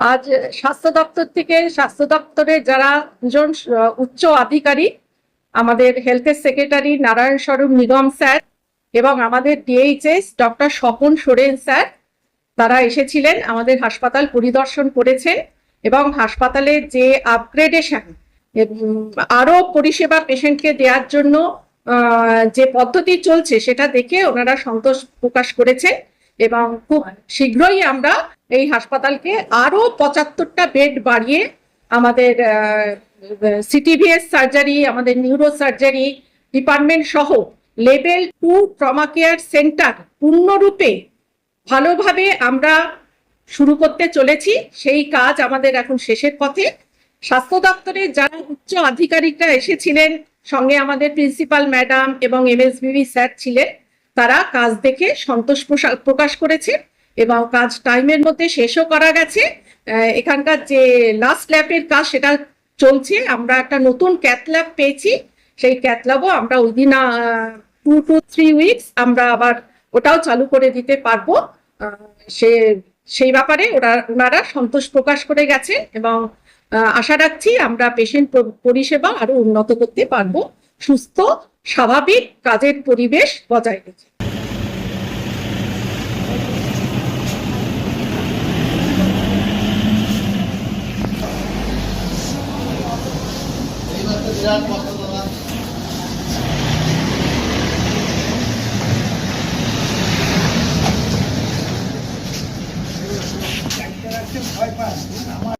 আজ স্বাস্থ্য দপ্তর থেকে স্বাস্থ্য দপ্তরের যারা আহ, উচ্চ আধিকারিক আমাদের হেলথের সেক্রেটারি নারায়ণ স্বরূপ নিগম স্যার এবং আমাদের DHS doctor Swapan Soren sir তারা এসেছিলেন আমাদের হাসপাতাল পরিদর্শন করেছেন এবং হাসপাতালের যে আপগ্রেডেশন আরও পরিষেবা পেশেন্টকে দেওয়ার জন্য যে পদ্ধতি চলছে সেটা দেখে ওনারা সন্তোষ প্রকাশ করেছেন। এবং খুব শীঘ্রই আমরা এই হাসপাতালকে আরও পঁচাত্তরটা বেড বাড়িয়ে আমাদের সিটিভিএস সার্জারি, আমাদের নিউরো সার্জারি ডিপার্টমেন্ট সহ level two trauma care centre পূর্ণরূপে ভালোভাবে আমরা শুরু করতে চলেছি। সেই কাজ আমাদের এখন শেষের পথে। স্বাস্থ্য দপ্তরে যারা উচ্চ আধিকারিকরা এসেছিলেন, সঙ্গে আমাদের প্রিন্সিপাল ম্যাডাম এবং এমএসবিবি স্যার ছিলেন তারা কাজ দেখে সন্তোষ প্রকাশ করেছে এবং কাজ টাইমের মধ্যে শেষও করা গেছে। এখানকার যে লাস্ট ল্যাবের কাজ সেটা চলছে। আমরা একটা নতুন ক্যাথ ল্যাব পেয়েছি। সেই ক্যাথ ল্যাবও আমরা within two two three weeks আমরা আবার ওটাও চালু করে দিতে পারব। সে, সেই ব্যাপারে ওরা, ওনারা সন্তোষ প্রকাশ করে গেছে এবং আশা রাখছি আমরা পেশেন্ট পরিষেবা আরও উন্নত করতে পারব। সুস্থ স্বাভাবিক কাজের পরিবেশ বজায় রেখে। ভয় আমার